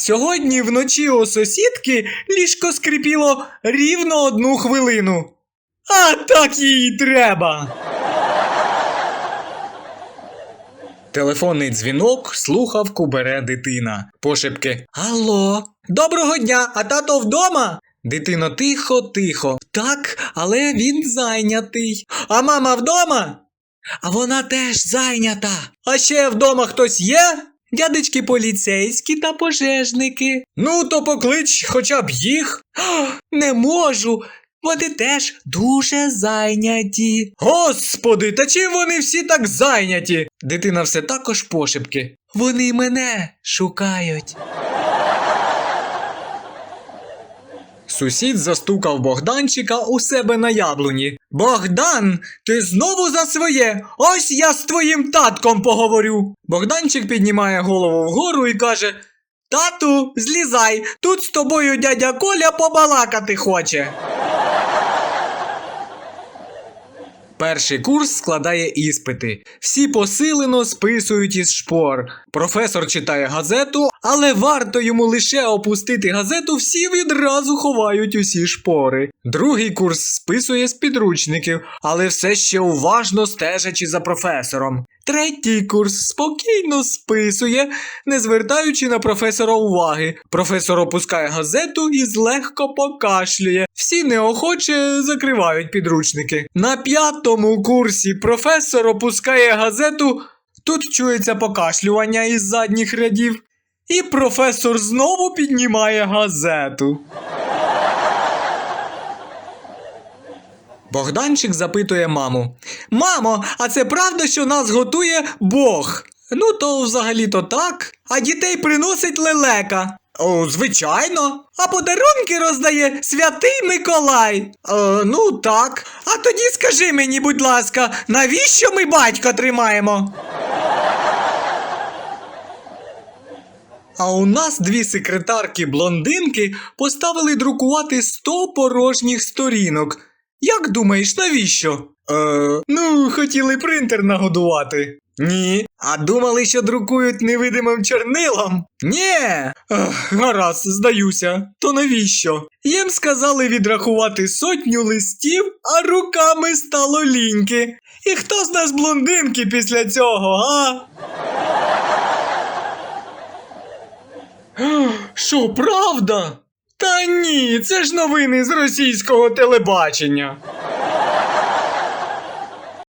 Сьогодні вночі у сусідки ліжко скрипіло рівно одну хвилину. А так їй треба. Телефонний дзвінок, слухавку бере дитина. Пошепки. Алло, доброго дня, а тато вдома? Дитино, тихо, тихо. Так, але він зайнятий. А мама вдома? А вона теж зайнята. А ще вдома хтось є? Дядечки поліцейські та пожежники. Ну, то поклич хоча б їх. Не можу. Вони теж дуже зайняті. Господи, та чим вони всі так зайняті? Дитина все також пошепки. Вони мене шукають. Сусід застукав Богданчика у себе на яблуні. Богдан, ти знову за своє. Ось я з твоїм татком поговорю. Богданчик піднімає голову вгору і каже: Тату, злізай, тут з тобою дядя Коля побалакати хоче. Перший курс складає іспити. Всі посилено списують із шпор. Професор читає газету, але варто йому лише опустити газету, всі відразу ховають усі шпори. Другий курс списує з підручників, але все ще уважно стежачи за професором. Третій курс спокійно списує, не звертаючи на професора уваги. Професор опускає газету і злегко покашлює. Всі неохоче закривають підручники. На п'ятому курсі професор опускає газету. Тут чується покашлювання із задніх рядів. І професор знову піднімає газету. Богданчик запитує маму: Мамо, а це правда, що нас готує Бог? Ну, то взагалі-то так. А дітей приносить лелека. О, звичайно. А подарунки роздає святий Миколай. Е, ну так. А тоді скажи мені, будь ласка, навіщо ми батька тримаємо? А у нас дві секретарки блондинки поставили друкувати 100 порожніх сторінок. Як думаєш, навіщо? Е, ну, хотіли принтер нагодувати. Ні. А думали, що друкують невидимим чорнилом? Ех, гаразд, здаюся. То навіщо? Їм сказали відрахувати сотню листів, а руками стало ліньки. І хто з нас блондинки після цього, а? Що, правда? Та ні, це ж новини з російського телебачення.